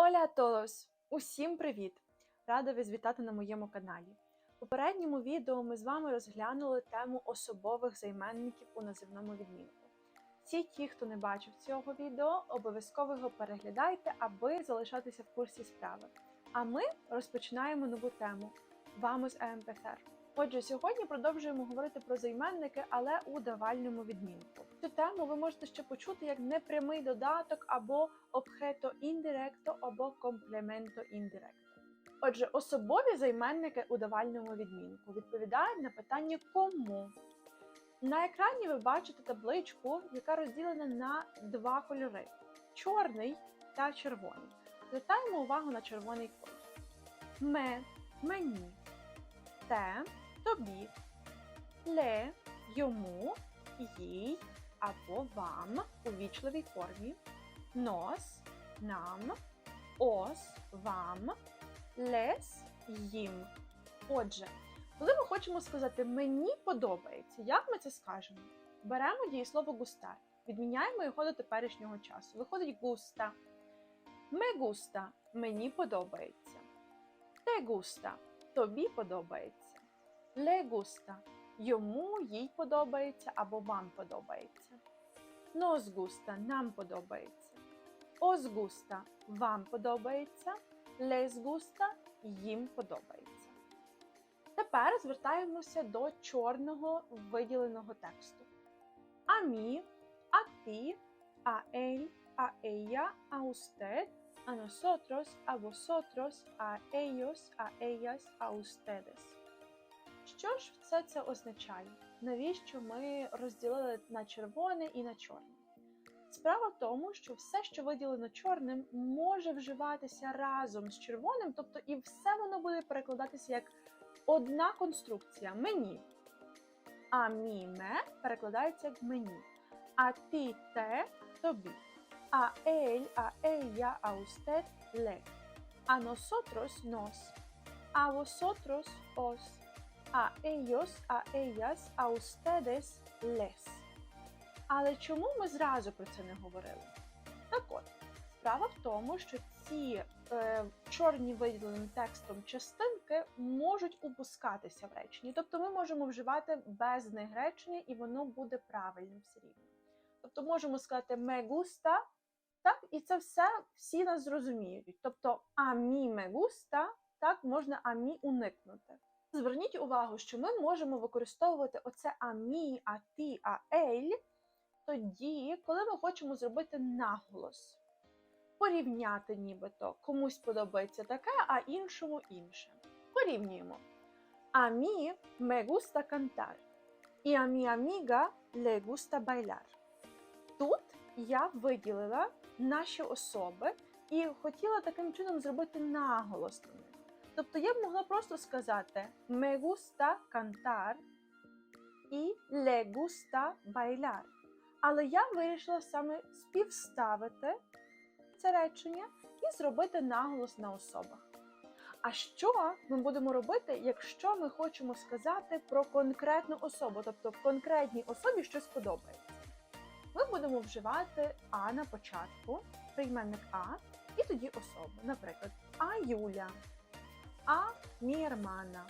Оля Толос! Усім привіт! Рада вас вітати на моєму каналі. У попередньому відео ми з вами розглянули тему особових займенників у називному відмінку. Всі ті, хто не бачив цього відео, обов'язково його переглядайте, аби залишатися в курсі справи. А ми розпочинаємо нову тему Vamos a empezar. Отже, сьогодні продовжуємо говорити про займенники, але у давальному відмінку. Цю тему ви можете ще почути як непрямий додаток або обхето індиректо, або комплементо індиректо. Отже, особові займенники у давальному відмінку відповідають на питання кому. На екрані ви бачите табличку, яка розділена на два кольори: чорний та червоний. Звертаємо увагу на червоний колір. Ме, мені, те, тобі, ле, йому, їй або вам у вічливій формі, нос, нам, ос, вам, лес, їм. Отже, коли ми хочемо сказати мені подобається, як ми це скажемо? Беремо дієслово густар, відміняємо його до теперішнього часу. Виходить густа. Ме густа мені подобається. Те густа тобі подобається. Ле густа йому їй подобається або вам подобається. Нос густа нам подобається. Ос густа вам подобається. Лес густа їм подобається. Тепер звертаємося до чорного виділеного тексту. А мі, а ти, а ель, а ella, а usted, a nosotros, a vosotros, a ellos, a ellas, a ustedes. Що ж все це означає? Навіщо ми розділили на червоне і на чорне? Справа в тому, що все, що виділено чорним, може вживатися разом з червоним, тобто і все воно буде перекладатися як одна конструкція мені. А мі ме перекладається як мені. А ти те тобі. А ель, а ella, а usted ле. А nosotros nos. А vosotros os. А ellos, а ellas, а ustedes les. Але чому ми зразу про це не говорили? Так от, справа в тому, що ці е, чорні виділеним текстом частинки можуть упускатися в реченні. Тобто ми можемо вживати без них речення, і воно буде правильним все рівно. Тобто можемо сказати me gusta, так, і це все всі нас зрозуміють. Тобто а мі me gusta, так, можна амі уникнути. Зверніть увагу, що ми можемо використовувати оце амі, а ти, а ель тоді, коли ми хочемо зробити наголос, порівняти нібито комусь подобається таке, а іншому інше. Порівнюємо. Mí me gusta cantar. І a mi amiga le gusta bailar. Тут я виділила наші особи і хотіла таким чином зробити наголос на них. Тобто я б могла просто сказати me gusta cantar і le gusta bailar. Але я вирішила саме співставити це речення і зробити наголос на особах. А що ми будемо робити, якщо ми хочемо сказати про конкретну особу, тобто в конкретній особі щось подобається? Ми будемо вживати А на початку, прийменник А, і тоді особу. Наприклад, А Юля, А мі hermana,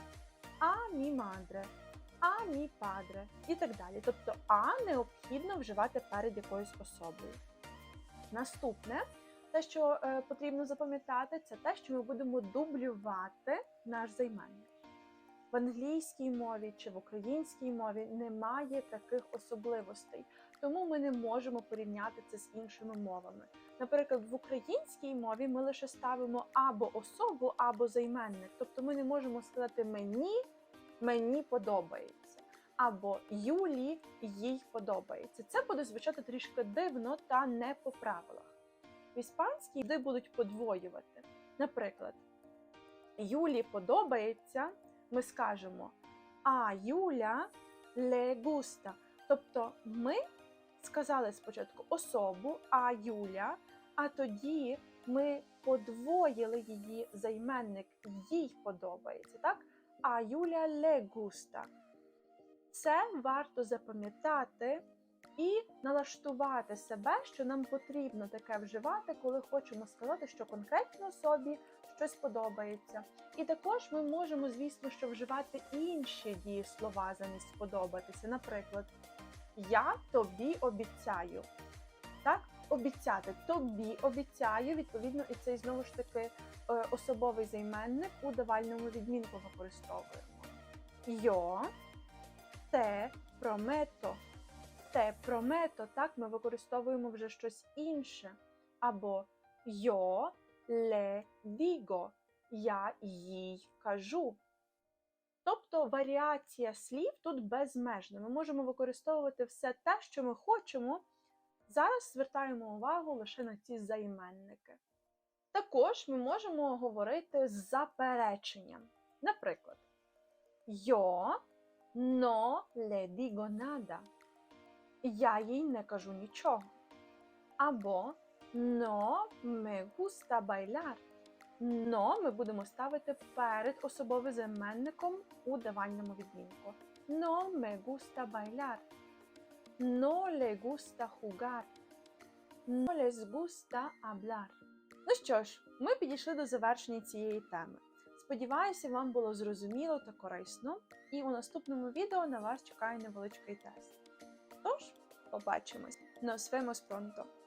А мі мадре, а мій падре і так далі. Тобто А необхідно вживати перед якоюсь особою. Наступне, те, що е, потрібно запам'ятати, це те, що ми будемо дублювати наш займенник. В англійській мові чи в українській мові немає таких особливостей, тому ми не можемо порівняти це з іншими мовами. Наприклад, в українській мові ми лише ставимо або особу, або займенник. Тобто ми не можемо сказати мені мені подобається. Або Юлі їй подобається. Це буде звучати трішки дивно та не по правилах. В іспанській де будуть подвоювати. Наприклад, Юлі подобається, ми скажемо А Юля ле густа. Тобто ми сказали спочатку особу А Юля, а тоді ми подвоїли її займенник, їй подобається. так? а Юля ле густа. Це варто запам'ятати і налаштувати себе, що нам потрібно таке вживати, коли хочемо сказати, що конкретній особі щось подобається. І також ми можемо, звісно, що вживати інші дієслова замість сподобатися. Наприклад, я тобі обіцяю. Так, обіцяти тобі обіцяю, відповідно, і цей знову ж таки е, особовий займенник у давальному відмінку використовуємо. Йо те промето. Те промето, так, ми використовуємо вже щось інше. Або йо ле діго. Я їй кажу. Тобто варіація слів тут безмежна. Ми можемо використовувати все те, що ми хочемо. Зараз звертаємо увагу лише на ці займенники. Також ми можемо говорити з запереченням. Наприклад, no le digo nada. Я їй не кажу нічого. Або no me gusta bailar. Но ми будемо ставити перед особовим займенником у давальному відмінку. No me gusta bailar. No le gusta jugar. No les gusta hablar. Ну що ж, ми підійшли до завершення цієї теми. Сподіваюся, вам було зрозуміло та корисно, і у наступному відео на вас чекає невеличкий тест. Тож, побачимось! Nos vemos!